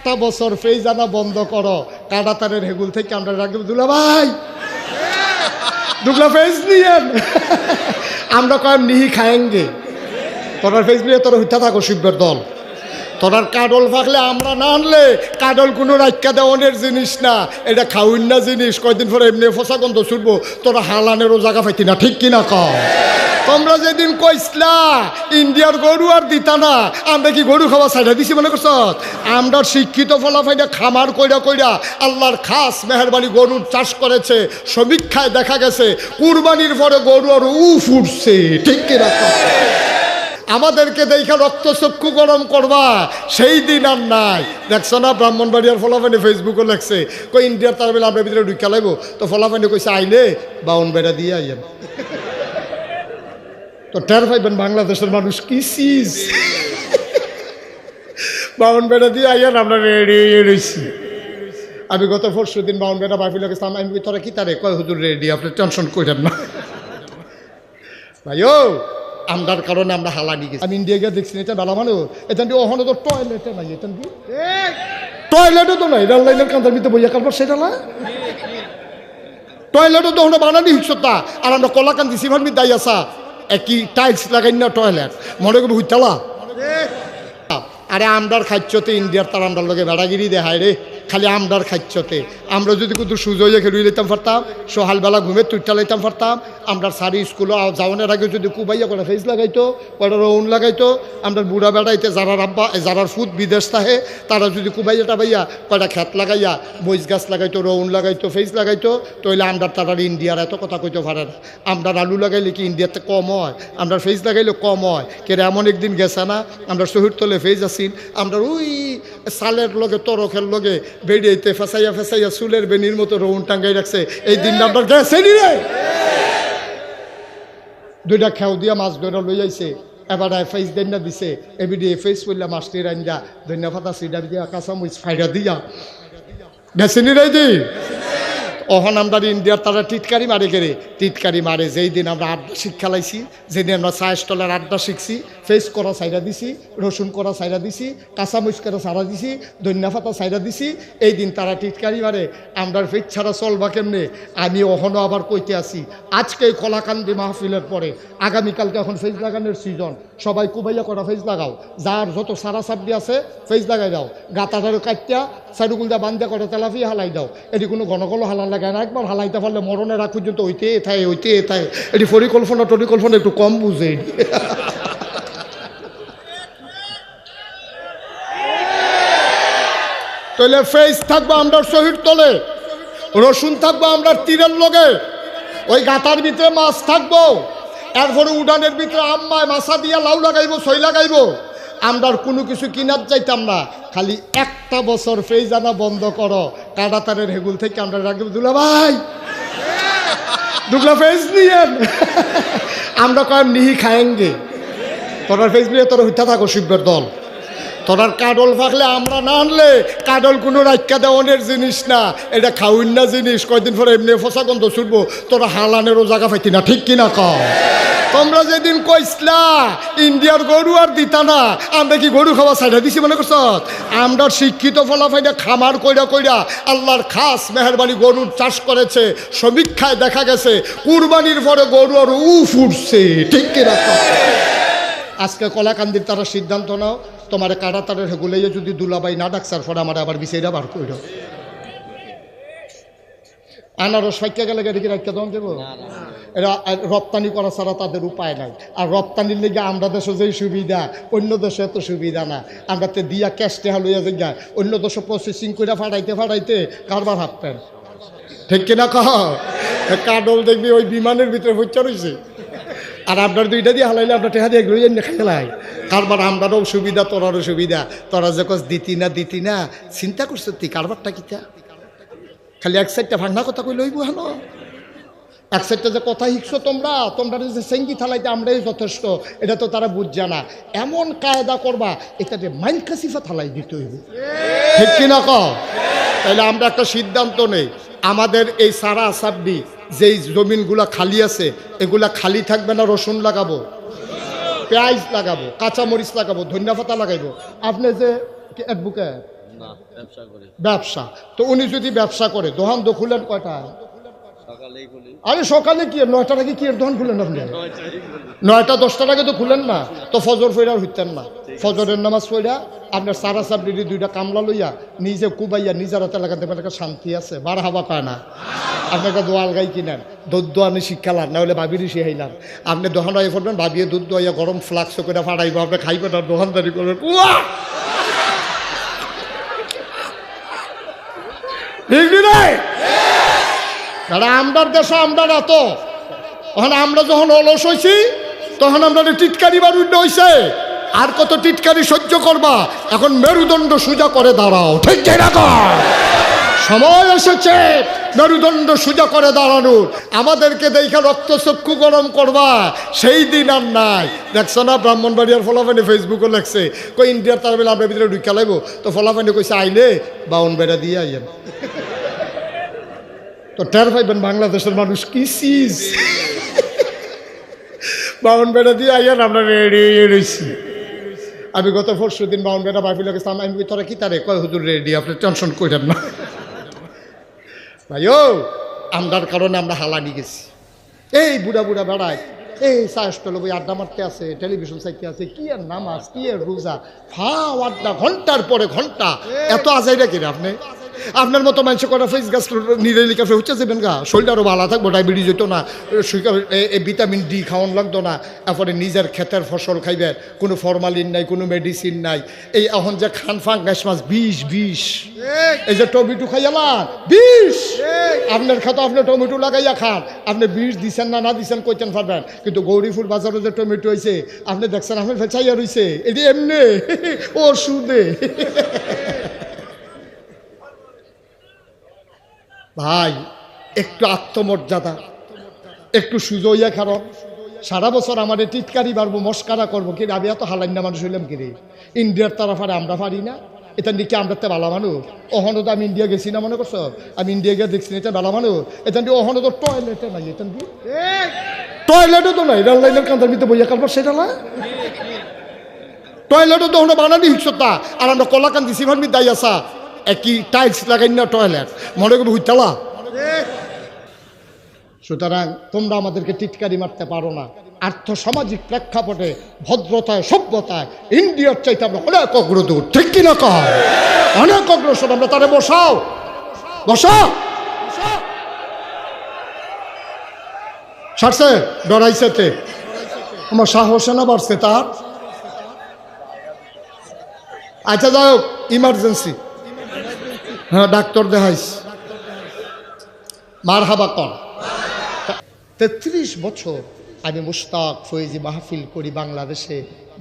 একটা বছর ফেজ আনা বন্ধ করো। কাটাতারের হেগুল থেকে আমরা রাখব দুলা ভাই। দুগলা ফেজ নিয়েন। আমরা কয়েম নিহি খায়েঙ্গে। তোর ফেজ নিয়ে তোর হত্যা থাকো শিব্যের দল। তোরার কাডল ফাকলে আমরা না আনলে কাডল কোনো রাক্কা দেওয়ানের জিনিস না। এটা খাউন না জিনিস। কয়দিন পরে এমনি ফসা গন্ধ ছুটবো। তোরা হালানেরও জায়গা পাইতি না। ঠিক কিনা কম তোমরা যেদিন কইসলা ইন্ডিয়ার গরু আর দিতা না। আমরা কি গরু খাওয়া সাইডা দিছি মনে করছ? আমরা শিক্ষিত ফলাফাইটা খামার কইরা কইরা আল্লাহর খাস মেহরবানি গরুর চাষ করেছে। সমীক্ষায় দেখা গেছে, কুরবানির পরে গরু আর উফ উঠছে। ঠিক কিনা? আমাদেরকে দেখে রক্ত চক্ষু গরম করবা, সেই দিন আর নাই। দেখছ না, ব্রাহ্মণবাড়িয়ার ফলাফানি ফেসবুকে লেখছে, কই ইন্ডিয়ার তার বেলা আমরা ভিতরে ঢুকা লাগবো? তো ফলাফানি কইছে আইলে বাউন বেড়া দিয়ে আইয়েন। তো টের পাইবেন বাংলাদেশের মানুষ কি চিজ বাউন বেড়া দিয়ে আইয়েন, আমরা রেডি রয়েছি আমি গত পরশু দিন বাউন বেড়া গেছিলাম, আমি তোরা কি তারে? কয়, হুজুর রেডি, আপনি টেনশন করেন না। ভাইও আমরার কারণে আমরা হালানি গেছি। আমি ইন্ডিয়া গিয়ে দেখছি এটা বেলা মানে এটা দিয়ে ওখানে তো টয়লেটে নাই এটা কি টয়লেটও তো নাই রেল লাইনের কান্দার ভিতরে বইয়া কারবার সেটা না? টয়লেটও তো ওখানে বানানি হিসতা আর আমরা কলাকান্দি সিভার মি দাই আসা একই টাইলস লাগাই না টয়লেট মনে করব হুইতালা আরে আমরার খাচ্ছতে ইন্ডিয়ার তার আমরার লগে বেড়াগিরি দেখায় রে। খালি আমরার খাচ্ছতে। আমরা যদি কিন্তু সুজয় খেলুই লইতাম পারতাম সকালবেলা ঘুমে তুইটা লইতাম পারতাম আমরা সারি স্কুলে যাওয়ানোর আগে যদি কুবাইয়া করে ফেস লাগাইতো কয়টা রৌন লাগাইতো, আমরা বুড়া বেড়াইতে যারা রাব্বা যারার ফুট বিদেশ থাহে তারা যদি কুবাইয়া টাবাইয়া কয়টা খেত লাগাইয়া মরিচ গাছ লাগাইতো রৌন লাগাইতো ফেস লাগাইতো, তইলে আমরা তারা ইন্ডিয়ার এত কথা কইতে পারে না। আমরা আলু লাগাইলে কি ইন্ডিয়াতে কম হয়? আমরা ফেস লাগাইলে কম হয়। কেরে এমন একদিন গেছে না, আমরা শহীদ তলে ফেজ আসিল আমরা ওই সালের লগে, তরকের লগে বেরিয়েতে ফেসাইয়া ফেসাইয়া চুলের বেনির মতো রৌন টাঙ্গাই রাখছে। এই দিন আপনার গেছে নি রে দুইটা খেও দিয়া মাছ ধরা লই আইছে। এবার ফেস দেন দিছে। এবিডি ফেস করলে মাছটি যা। ধন্যবাদ সিডা দিয়া কাঁচা মুচ ফাইডা দিয়া। গেছে নি রে দি অহন আমরা ইন্ডিয়ার তারা টিটকারি মারে গেলে। টিটকারি মারে, যেই দিন আমরা আড্ডা শিক্ষা লাইছি যেদিন আমরা চা স্টলের আড্ডা শিখছি ফেস করা সাইডা দিছি, রসুন করা সাইডা দিছি কাঁচামরিচ করা সারা দিছি, ধন্যা পাতা দিছি, এই দিন তারা টিটকারি মারে। আমরা ফেস ছাড়া চলবা কেমনে? আমি অহনও আবার কইতে আসি আজকে কলাকান্দি মাহফিলের পরে, আগামীকালকে এখন ফেস লাগানোর সিজন সবাই কুবাইয়া করা ফেস লাগাও। যার যত সারা সাবডি আছে ফেস লাগাই দাও। গাতাটারও কাটিয়া সাইডুকুল দা বান্ধা করে তেলাফি হালাই দাও। এটি কোনো ঘনকল হালা না, একবার হালাইতে পারলে মরণের রাখ পর্যন্ত ওইতে থাকে ওইতে থাকে এটি পরিকল্পনা, টরিকল্পনা একটু কম বুঝে। তাহলে ফেস থাকব আমরা শহীদ তলে, রসুন থাকব আমরা তীরের লগে, ওই গাতার ভিতরে মাছ থাকব, এরপরে উডানের ভিতরে আম্মায় মাছা দিয়া লাউ লাগাইবো, সই লাগাইবো। আমরা কোনো কিছু কিনার যাইতাম না, খালি একটা বছর ফেজ আনা বন্ধ করো। কাটাতারের হেগুল থেকে আমরা রাখব দুলা ভাই। দুগলা ফেস নিয়েন। আমরা কয়েম নিহি খায়েঙ্গে। তোরা ফেস নিয়ে তোর হইতা থাকো শিব্যের দল। তোরার কাডল ফাকলে আমরা না আনলে কাডল কোনো রাক্কা দেওয়ানের জিনিস না। এটা খাউন না জিনিস। কয়দিন পরে এমনি ফসা গন্ধ ছুটবো। তোরা হালানেরও জায়গা পাইতি না। ঠিক কিনা কম তোমরা যেদিন কইসলা ইন্ডিয়ার গরু আর দিতা না, আমরা কি গরু খাওয়া সাইডা দিছি মনে করছ? আমরা শিক্ষিত ফলাফাইটা খামার কইরা কইরা আল্লাহর খাস মেহরবানি গরুর চাষ করেছে, সমীক্ষায় দেখা গেছে, কুরবানির পরে গরু আর উফ উঠছে। ঠিক কিনা? আজকে কলাকান্দির তারা সিদ্ধান্ত নাও। তোমার কাটা তারের হেগুলাইয়ে যদি দুলাবাই না ডাকসার পরে আমার আবার বিষয়টা বার কইর। আনারস ফাইকা গেলে গাড়ি কি রাখতে তখন দেবো? এরা রপ্তানি করা ছাড়া তাদের উপায় নাই। আর রপ্তানির লেগে আমরা দেশে যেই সুবিধা অন্য দেশে এত সুবিধা না। আমরা তো দিয়া ক্যাশ টেহা লইয়া যাই অন্য দেশে প্রসেসিং করে ফাটাইতে ফাটাইতে কারবার হাঁটতেন ঠিক কিনা কহ? কাডল দেখবি ওই বিমানের ভিতরে হচ্ছে রয়েছে আর আপনার দুইটা দিয়ে হালাইলে আপনার টেহা দিয়ে এগুলোই এনে খেলাই কারবার আমরারও সুবিধা, তোরারও সুবিধা। তোরা যে কস দিতি না দিতি না, চিন্তা করছ তুই কারবারটা কিতা? খালি এক সাইডটা ভাঙনা কথা কই লইব হেন? এক সাইডটা যে কথা শিখছো তোমরা তোমরা যে সেঙ্গি থালাইতে আমরাই যথেষ্ট, এটা তো তারা বুঝছে না। এমন কায়দা করবা এটাতে মাইন্ড কাসিফা থালাই দিতে হইব। ঠিক কিনা ক তাহলে আমরা একটা সিদ্ধান্ত নেই। আমাদের এই সারা সাবডি যেই জমিনগুলা খালি আছে এগুলা খালি থাকবে না রসুন লাগাবো পেঁয়াজ লাগাবো কাঁচামরিচ লাগাবো ধনিয়া পাতা লাগাইবো। আপনি যে অ্যাডভোকেট ব্যবসা তো উনি যদি ব্যবসা করে দোহান দখুলেন খুলেন কয়টা আরে সকালে কি নয়টা নাকি কি দোকান খুলেন আপনি? নয়টা, দশটার আগে তো খুলেন না। তো ফজর ফইরার হইতেন না। ফজরের নামাজ পড়া আপনার সারা সাবডিরি দুইটা কামলা লইয়া নিজে কুবাইয়া নিজের হাতে লাগাতে পারে শান্তি আছে। বার হাবা পায় না আপনাকে দোয়াল গাই কিনেন। দুধ দোয়ানি শিক্ষালাম না হলে ভাবিরই শিখাইলাম আপনি দোকান আই পড়বেন, ভাবিয়ে দুধ দোয়াইয়া গরম ফ্লাক্স করে ফাড়াইব আপনি খাইবেন আর দোকানদারি করবেন! ঠিক নাই? দাদা আমরার দেশে আমরা এত তখন আমরা যখন অলস হয়েছি তখন আমরা টিটকারি বারুণ্য হয়েছে আর কত টিটকারি সহ্য করবা, এখন মেরুদণ্ড সোজা করে দাঁড়াও, ঠিক যেরকম সময় এসেছে, মেরুদণ্ড সোজা করে দাঁড়ানোর। আমাদেরকে দেখে রক্ত চক্ষু গরম করবা, সেই দিন আর নাই। দেখছ না, ব্রাহ্মণবাড়িয়ার ফলাফানি ফেসবুকে লেখছে, কই, ইন্ডিয়ার তার বেলা আমরা ভিতরে ঢুকা লাগবো। তো ফলাফানি কইছে, আইলে বাউন বেড়া দিয়ে আইয়েন। তো টের পাইবেন বাংলাদেশের মানুষ কি চিজ বাউন বেড়া দিয়ে আইয়ার আমরা রেডি রয়েছি আমি গত পরশু দিন বাউন বেড়া ভাবি লাগে আমি তোরা কি তারে? কয়, হুজুর রেডি আপনি টেনশন করেন না। ভাই, ও আমরার কারণে আমরা হালানি গেছি। এই বুড়া বুড়া বেড়ায়, এই সাহসটল বই আড্ডা মারতে আছে টেলিভিশন চাইতে আছে, কি আর নামাজ, কি আর রোজা? ফাও আড্ডা, ঘণ্টার পরে ঘণ্টা। এত আজাইরা কিরে আপনি? আপনার মতো মানুষ করা ফেস গাছ নিরেলি কাফে হচ্ছে যাবেন গা? শরীরটা আরও ভালো থাকব ডায়াবেটিস হইতো না। সুগার- ভিটামিন ডি খাওয়ান লাগতো না। এরপরে নিজের ক্ষেতের ফসল খাইবে। কোনো ফরমালিন নাই কোনো মেডিসিন নাই। এই এখন যে খান ফান গাছ মাছ বিষ বিষ। এই। যে টমেটো খাইয়ালাম বিষ। আপনার খেতে আপনি টমেটো লাগাইয়া খান। আপনি বিষ দিছেন না না দিছেন কইতেন পারবেন। কিন্তু গৌরীপুর বাজারে যে টমেটো হয়েছে আপনি দেখছেন আপনি ফেচাইয়া রইছে। এটি এমনি ও সুদে ভাই একটু আত্মমর্যাদা একটু সুজইয়া কারণ। সারা বছর আমাদের টিটকারি পারব মস্কারা করব। কি আমি এত হালাইনা মানুষ হইলাম কিরে? ইন্ডিয়ার তারা পারে আমরা পারি না। এটা নিকে আমরা তো ভালো মানুষ? ওখানে তো আমি ইন্ডিয়া গেছি না মনে করছ? আমি ইন্ডিয়া গিয়ে দেখছি না, এটা ভালো মানুষ? এটা দিয়ে ওখানে তো টয়লেটে নাই এটা কি টয়লেটও তো নাই লাইনের কান্দার ভিতরে বইয়া কারবার সেটা না? টয়লেটও তো ওখানে বানানি হিসতা আর আমরা কলাকান্দি সিভার দাই আসা। একই টাইলস লাগাই না টয়লেট মনে করব হুইতালা সুতরাং তোমরা আমাদেরকে টিটকারি মারতে পারো না। আর্থ সামাজিক প্রেক্ষাপটে, ভদ্রতায়, সভ্যতায়, ইন্ডিয়ার চাইতে আমরা অনেক অগ্রদূর। ঠিক কিনা কর অনেক অগ্রসর। আমরা তারে বসাও। বসাও ছাড়ছে? ডরাইছেতে আমার সাহসে না বাড়ছে তার। আচ্ছা যাই হোক ইমার্জেন্সি হ্যাঁ ডাক্তার দেখাইস মার হাবা কর। তেত্রিশ বছর আমি মুস্তাক ফৈজি মাহফিল করি বাংলাদেশে,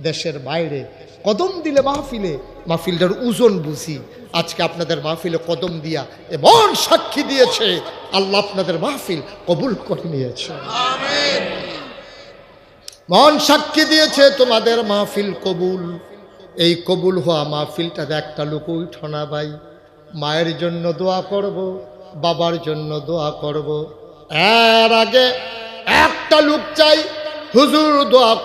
দেশের বাইরে। কদম দিলে মাহফিলে, মাহফিলটার ওজন বুঝি। আজকে আপনাদের মাহফিলে কদম দিয়া এমন সাক্ষী দিয়েছে, আল্লাহ আপনাদের মাহফিল কবুল করে নিয়েছে। মন সাক্ষী দিয়েছে, তোমাদের মাহফিল কবুল। এই কবুল হওয়া মাহফিলটাতে একটা লোক উঠনা ভাই। মায়ের জন্য দোয়া করব, বাবার জন্য দোয়া করব। এর আগে একটা লোক চাই, হুজুর দোয়া